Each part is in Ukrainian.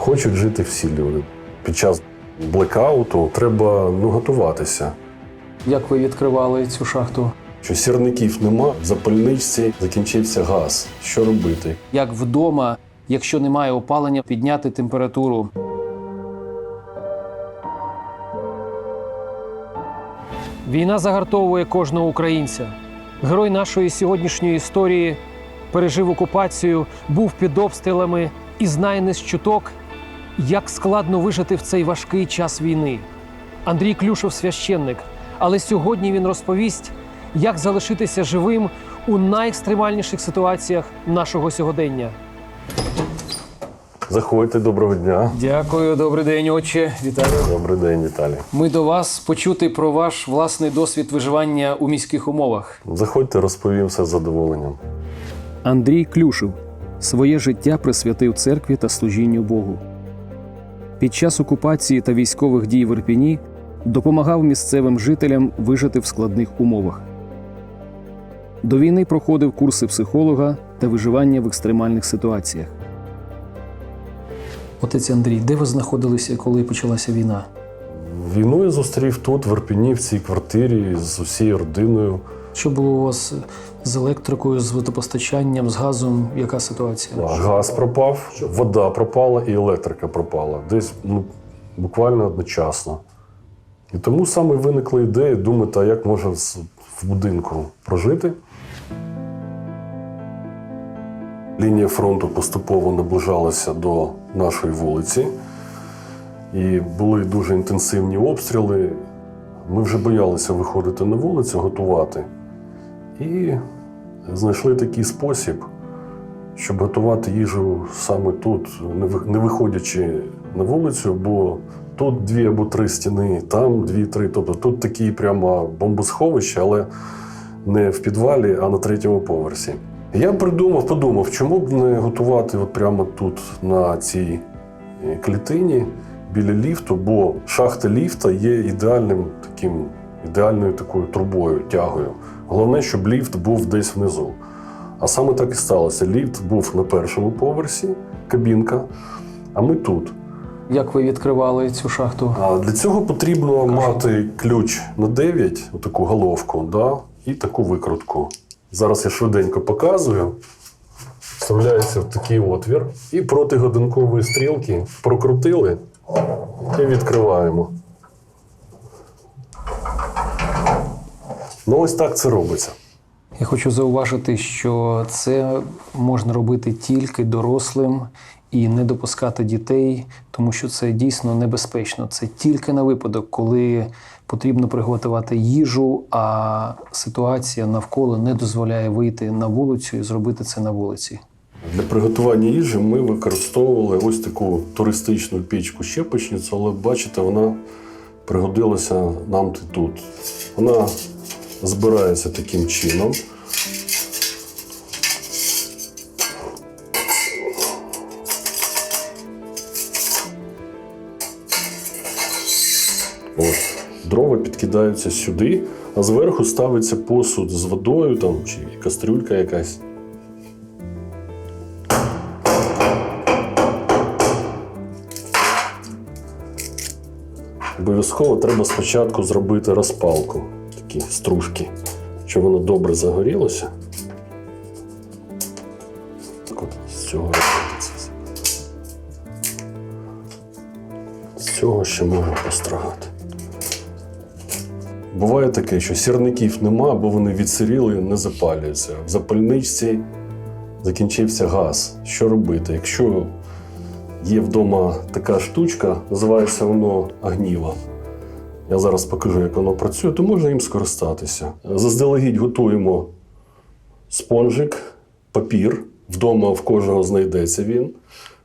Хочуть жити всі люди. Під час блекауту треба ну, готуватися. Як ви відкривали цю шахту? Що сірників нема, в запальничці закінчився газ. Що робити? Як вдома, якщо немає опалення, підняти температуру? Війна загартовує кожного українця. Герой нашої сьогоднішньої історії пережив окупацію, був під обстрілами і знає не з чуток, як складно вижити в цей важкий час війни. Андрій Клюшов священник, але сьогодні він розповість, як залишитися живим у найекстремальніших ситуаціях нашого сьогодення. Заходьте, доброго дня. Дякую, добрий день, отче. Вітаю. Добрий день, Віталій. Ми до вас почути про ваш власний досвід виживання у міських умовах. Заходьте, розповім все з задоволенням. Андрій Клюшев своє життя присвятив церкві та служінню Богу. Під час окупації та військових дій в Ірпіні допомагав місцевим жителям вижити в складних умовах. До війни проходив курси психолога та виживання в екстремальних ситуаціях. Отець Андрій, де ви знаходилися, коли почалася війна? Війну я зустрів тут, в Ірпіні, в цій квартирі з усією родиною. Що було у вас з електрикою, з водопостачанням, з газом? Яка ситуація? Газ пропав, вода пропала і електрика пропала. Десь ну, буквально одночасно. І тому саме виникла ідея думати, а як можна в будинку прожити. Лінія фронту поступово наближалася до нашої вулиці, і були дуже інтенсивні обстріли. Ми вже боялися виходити на вулицю, готувати. І знайшли такий спосіб, щоб готувати їжу саме тут, не виходячи на вулицю, бо тут дві або три стіни, там дві-три. Тобто тут такі прямо бомбосховища, але не в підвалі, а на третьому поверсі. Я придумав, подумав, чому б не готувати от прямо тут, на цій е, клітині біля ліфту, бо шахта ліфта є ідеальним таким, ідеальною такою трубою, тягою. Головне, щоб ліфт був десь внизу. А саме так і сталося. Ліфт був на першому поверсі, кабінка, а ми тут. Як ви відкривали цю шахту? А для цього потрібно мати ключ на 9, таку головку, да, і таку викрутку. Зараз я швиденько показую. Вставляється в такий отвір. І проти годинкової стрілки прокрутили і відкриваємо. Ну, ось так це робиться. Я хочу зауважити, що це можна робити тільки дорослим і не допускати дітей, тому що це дійсно небезпечно. Це тільки на випадок, коли потрібно приготувати їжу, а ситуація навколо не дозволяє вийти на вулицю і зробити це на вулиці. Для приготування їжі ми використовували ось таку туристичну пічку щепочницю, але бачите, вона пригодилася нам тут. Вона збирається таким чином. От. Дрова підкидаються сюди, а зверху ставиться посуд з водою там, чи кастрюлька якась. Обов'язково треба спочатку зробити розпалку, такі стружки, щоб воно добре загорілося. Так от, з цього. З цього ще можна пострагати. Буває таке, що сірників нема, бо вони відсиріли, не запалюються. В запальничці закінчився газ. Що робити? Якщо Є вдома така штучка, називається воно огніво. Я зараз покажу, як воно працює, то можна їм скористатися. Заздалегідь готуємо спонжик, папір. Вдома в кожного знайдеться він.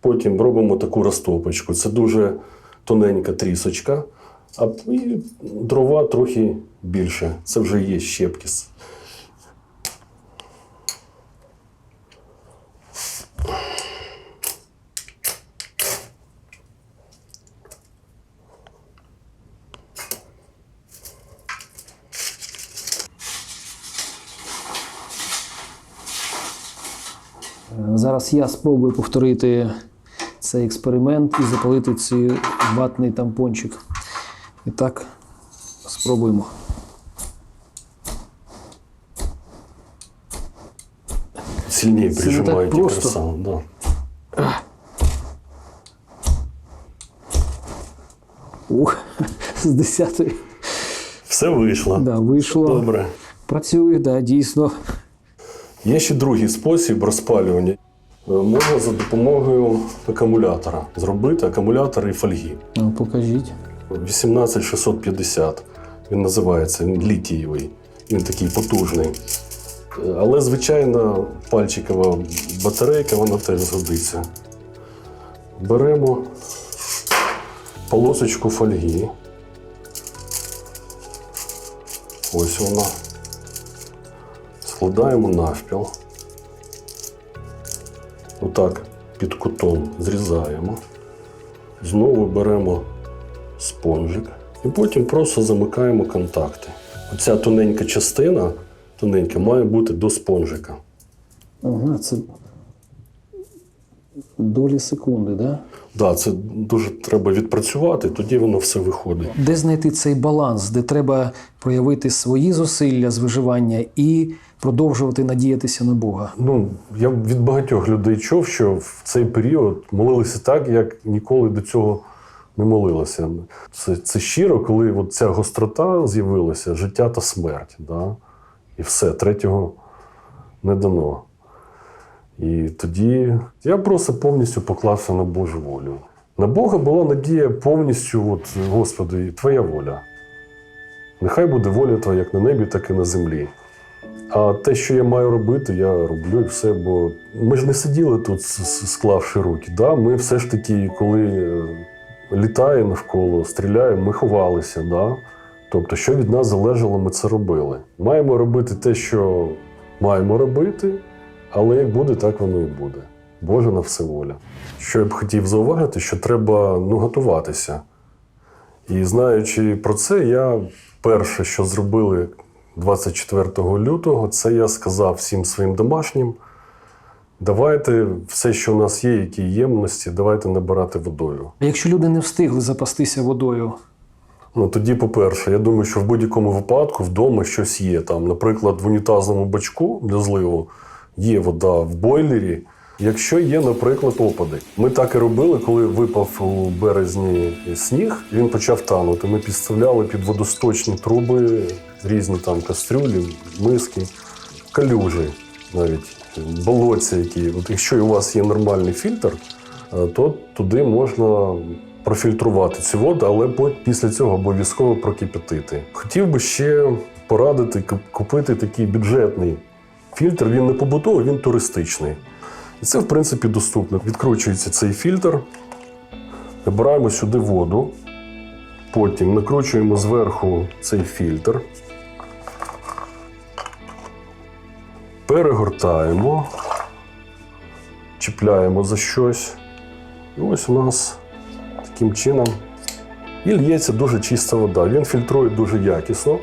Потім робимо таку розтопочку. Це дуже тоненька трісочка, а дрова трохи більше. Це вже є щепки. Зараз я спробую повторити цей експеримент і запалити цей ватний тампончик. І так, спробуємо. Сильніше Це не так прижимаєте просто. красаву, Да. Ух, з десятої. Все вийшло. Да, вийшло. Добре. Працює, да, дійсно. Є ще другий спосіб розпалювання. Е, Можна за допомогою акумулятора зробити акумулятор і фольги. Ну, покажіть. 18650. Він називається він літієвий. Він такий потужний. Е, Але звичайна пальчикова батарейка, вона теж згодиться. Беремо полосочку фольги. Ось вона. Складаємо навпіл. Отак під кутом зрізаємо. Знову беремо спонжик. І потім просто замикаємо контакти. Оця тоненька частина тоненька, має бути до спонжика. Ага, це долі секунди, да? Да, це дуже треба відпрацювати, тоді воно все виходить. Де знайти цей баланс, де треба проявити свої зусилля з виживання і продовжувати надіятися на Бога? Ну, я від багатьох людей чув, що в цей період молилися так, як ніколи до цього не молилися. Це, це щиро, коли от ця гострота з'явилася, життя та смерть. Да? І все, третього не дано. І тоді я просто повністю поклався на Божу волю. На Бога була надія повністю, от, Господи, Твоя воля. Нехай буде воля Твоя як на небі, так і на землі. А те, що я маю робити, я роблю і все. Бо ми ж не сиділи тут, склавши руки. Да? Ми все ж таки, коли е, літає навколо, стріляє, ми ховалися. Да? Тобто, що від нас залежало, ми це робили. Маємо робити те, що маємо робити, але як буде, так воно і буде. Боже на все воля. Що я б хотів зауважити, що треба ну, готуватися. І знаючи про це, я перше, що зробили 24 лютого, це я сказав всім своїм домашнім: давайте все, що у нас є, які ємності, давайте набирати водою. А якщо люди не встигли запастися водою, Ну тоді, по-перше, я думаю, що в будь-якому випадку вдома щось є. Там, наприклад, в унітазному бачку для зливу є вода в бойлері. Якщо є, наприклад, опади. Ми так і робили, коли випав у березні сніг, він почав танути. Ми підставляли під водосточні труби різні там кастрюлі, миски, калюжі навіть болотця, які. От якщо у вас є нормальний фільтр, е, то туди можна профільтрувати цю воду, але після цього обов'язково прокипятити. Хотів би ще порадити купити такий бюджетний фільтр. Він не побутовий, він туристичний. І це, в принципі, доступно. Відкручується цей фільтр, набираємо сюди воду, потім накручуємо зверху цей фільтр, перегортаємо, чіпляємо за щось. І ось у нас таким чином і лється дуже чиста вода. Він фільтрує дуже якісно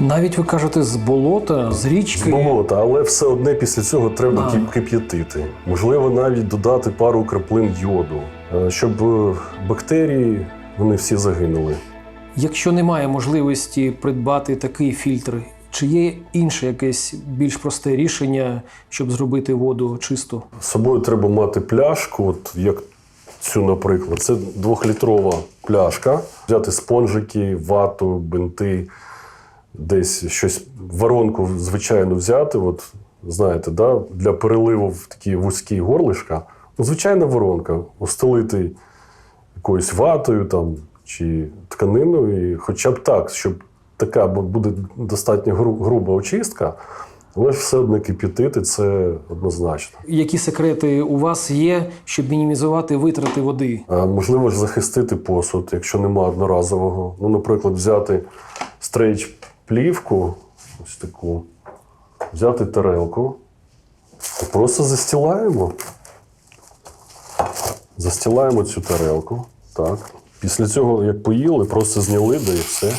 навіть ви кажете, з болота, з річки. з болота, але все одне після цього треба А. кип- кип'ятити. Можливо, навіть додати пару краплин йоду, е, щоб е, бактерії вони всі загинули. Якщо немає можливості придбати такий фільтр, чи є інше якесь більш просте рішення, щоб зробити воду чисту? З собою треба мати пляшку, от як цю, наприклад, це двохлітрова пляшка. Взяти спонжики, вату, бинти, десь щось воронку, звичайно, взяти. От, знаєте, да, для переливу в такі вузькі горлишка. Ну, звичайна воронка, устелити якоюсь ватою там, чи тканиною, і хоча б так, щоб така буде достатньо груба очистка, але ж все одно кип'ятити це однозначно. Які секрети у вас є, щоб мінімізувати витрати води? А, Можливо ж захистити посуд, якщо нема одноразового. Ну, наприклад, взяти стрейч плівку, ось таку, взяти тарелку і просто застілаємо. Застілаємо цю тарелку. Так. Після цього, як поїли, просто зняли, да і все.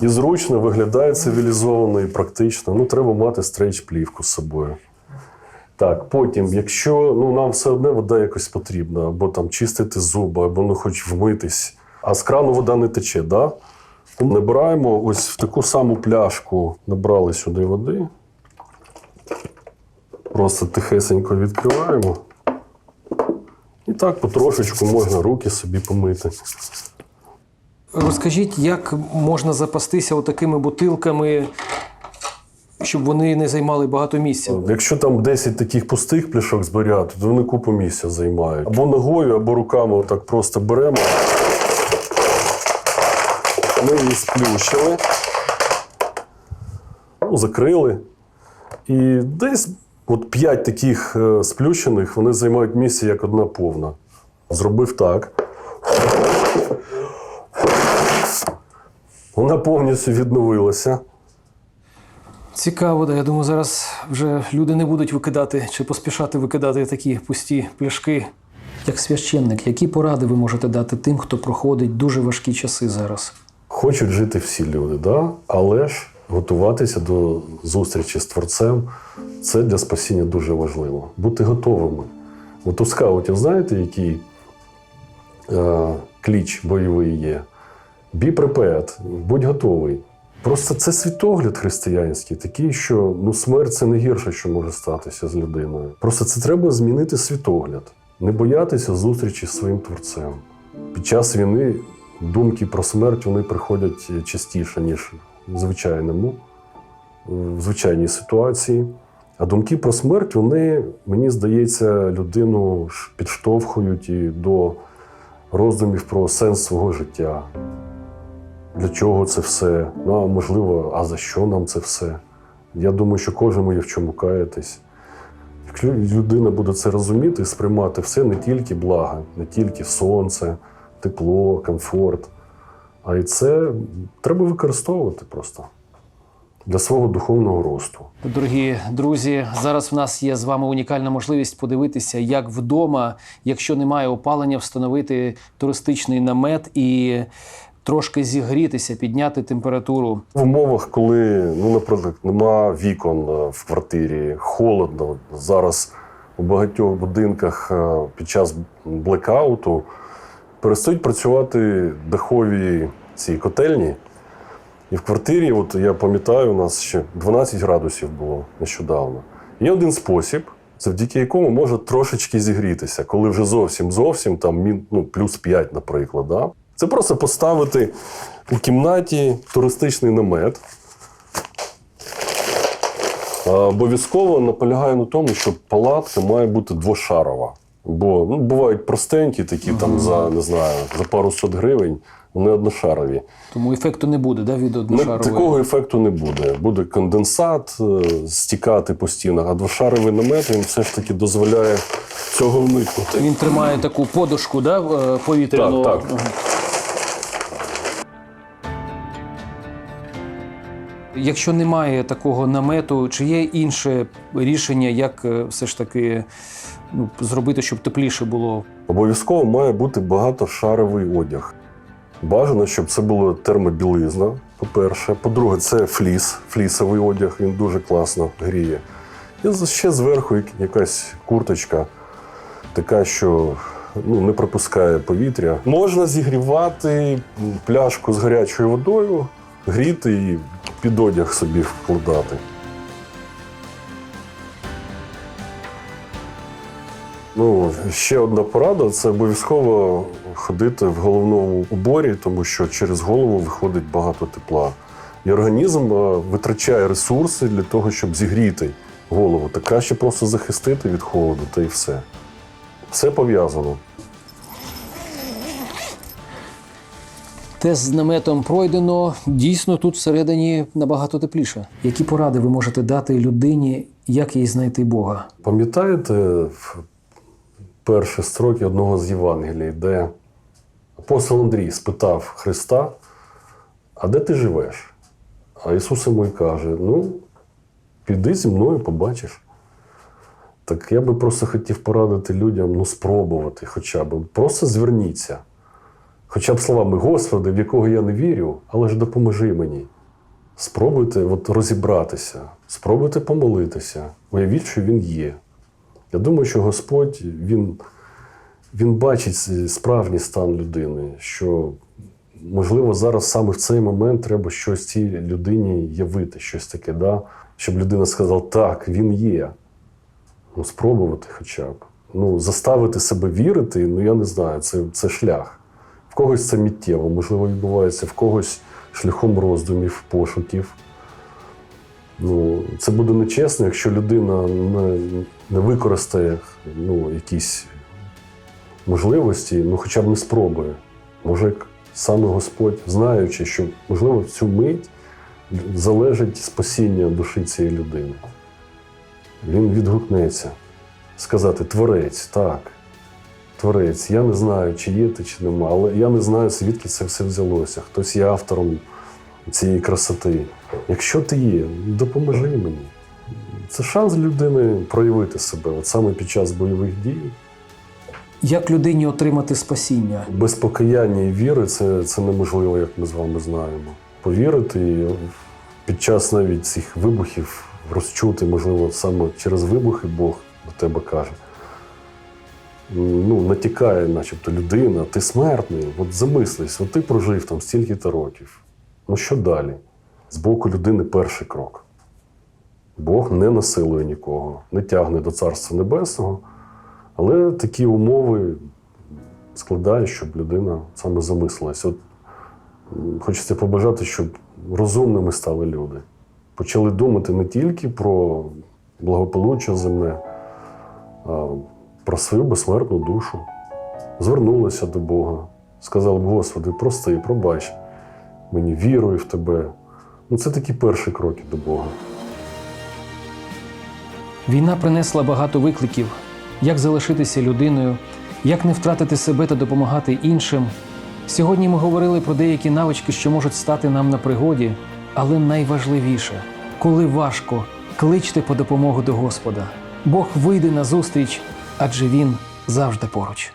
І зручно виглядає цивілізовано і практично. Ну, треба мати стрейч плівку з собою. Так, потім, якщо ну, нам все одне вода якось потрібна, або там чистити зуби, або ну хоч вмитись, а з крану вода не тече, да? Набираємо ось в таку саму пляшку, набрали сюди води. Просто тихесенько відкриваємо. І так потрошечку можна руки собі помити. Розкажіть, як можна запастися отакими бутилками, щоб вони не займали багато місця? Якщо там 10 таких пустих пляшок зберігати, то вони купу місця займають. Або ногою, або руками отак просто беремо. Ми її сплющили, ну, закрили. І десь от 5 таких е, сплющених вони займають місце як одна повна. Зробив так. Вона повністю відновилася. Цікаво, да. Я думаю, зараз вже люди не будуть викидати чи поспішати викидати такі пусті пляшки. Як священник, які поради ви можете дати тим, хто проходить дуже важкі часи зараз? Хочуть жити всі люди, да? але ж готуватися до зустрічі з Творцем це для спасіння дуже важливо. Бути готовими. От у скаутів, знаєте, який е, кліч бойовий є? Be prepared, будь готовий. Просто це світогляд християнський, такий, що ну, смерть це не гірше, що може статися з людиною. Просто це треба змінити світогляд, не боятися зустрічі з своїм творцем. Під час війни думки про смерть вони приходять частіше, ніж в звичайному, в звичайній ситуації. А думки про смерть, вони, мені здається, людину підштовхують і до роздумів про сенс свого життя. Для чого це все? Ну, а можливо, а за що нам це все? Я думаю, що кожному є в чому каятись. Людина буде це розуміти і сприймати все не тільки блага, не тільки сонце, тепло, комфорт, а і це треба використовувати просто для свого духовного росту. Дорогі друзі, зараз в нас є з вами унікальна можливість подивитися, як вдома, якщо немає опалення, встановити туристичний намет і трошки зігрітися, підняти температуру. В умовах, коли, ну, наприклад, нема вікон е, в квартирі, холодно. Зараз у багатьох будинках е, під час блекауту перестають працювати дахові ці котельні. І в квартирі, от я пам'ятаю, у нас ще 12 градусів було нещодавно. Є один спосіб, завдяки якому може трошечки зігрітися, коли вже зовсім зовсім там ну, плюс 5, наприклад. Да? Це просто поставити у кімнаті туристичний намет. Обов'язково наполягаю на тому, що палатка має бути двошарова. Бо ну, бувають простенькі, такі там за не знаю, за пару сот гривень, вони одношарові. Тому ефекту не буде да, від Ну, одношарової. такого ефекту не буде. Буде конденсат е, стікати по стінах, а двошаровий намет він все ж таки дозволяє цього уникнути. Він тримає таку подушку да, е, повітряну. Так, так. Ага. Якщо немає такого намету, чи є інше рішення, як е, все ж таки зробити, щоб тепліше було? Обов'язково має бути багатошаровий одяг. Бажано, щоб це була термобілизна, по-перше. По-друге, це фліс, флісовий одяг, він дуже класно гріє. І ще зверху якась курточка, така, що ну, не пропускає повітря. Можна зігрівати пляшку з гарячою водою, гріти і під одяг собі вкладати. Ну, ще одна порада це обов'язково ходити в головному уборі, тому що через голову виходить багато тепла. І організм е, витрачає ресурси для того, щоб зігріти голову. Так краще просто захистити від холоду, та й все. Все пов'язано. Тест з наметом пройдено. Дійсно, тут всередині набагато тепліше. Які поради ви можете дати людині, як їй знайти Бога? Пам'ятаєте перші строки одного з Євангелій, де апостол Андрій спитав Христа: А де ти живеш? А Ісус йому каже: Ну, піди зі мною, побачиш. Так я би просто хотів порадити людям ну, спробувати хоча б. Просто зверніться. Хоча б словами Господи, в якого я не вірю, але ж допоможи мені. Спробуйте от, розібратися, спробуйте помолитися, уявіть, що він є. Я думаю, що Господь він, він бачить справжній стан людини, що можливо зараз саме в цей момент треба щось цій людині явити, щось таке, да? щоб людина сказала, так, він є. Ну, спробувати хоча б. Ну, заставити себе вірити, ну я не знаю, це, це шлях. В когось це миттєво, можливо, відбувається, в когось шляхом роздумів, пошуків. Ну, це буде нечесно, якщо людина не, не використає ну, якісь можливості, ну хоча б не спробує. Може, саме Господь, знаючи, що можливо в цю мить залежить спасіння душі цієї людини. Він відгукнеться, сказати: Творець, так, Творець, я не знаю, чи є ти, чи нема, але я не знаю, звідки це все взялося. Хтось є автором цієї красоти. Якщо ти є, допоможи мені. Це шанс людини проявити себе от саме під час бойових дій. Як людині отримати спасіння? Без покаяння і віри це, це неможливо, як ми з вами знаємо. Повірити і під час навіть цих вибухів розчути, можливо, саме через вибухи Бог до тебе каже. Ну, натякає, начебто, людина, ти смертний, от замислись, от ти прожив там стільки-то років. Ну що далі? З боку людини перший крок. Бог не насилує нікого, не тягне до Царства Небесного, але такі умови складає, щоб людина саме замислилась. От хочеться побажати, щоб розумними стали люди. Почали думати не тільки про благополуччя земне, а про свою безсмертну душу. Звернулися до Бога, сказали, Господи, прости, пробач мені вірую в тебе. Ну, це такі перші кроки до Бога. Війна принесла багато викликів: як залишитися людиною, як не втратити себе та допомагати іншим. Сьогодні ми говорили про деякі навички, що можуть стати нам на пригоді, але найважливіше, коли важко, кличте по допомогу до Господа. Бог вийде на зустріч, адже Він завжди поруч.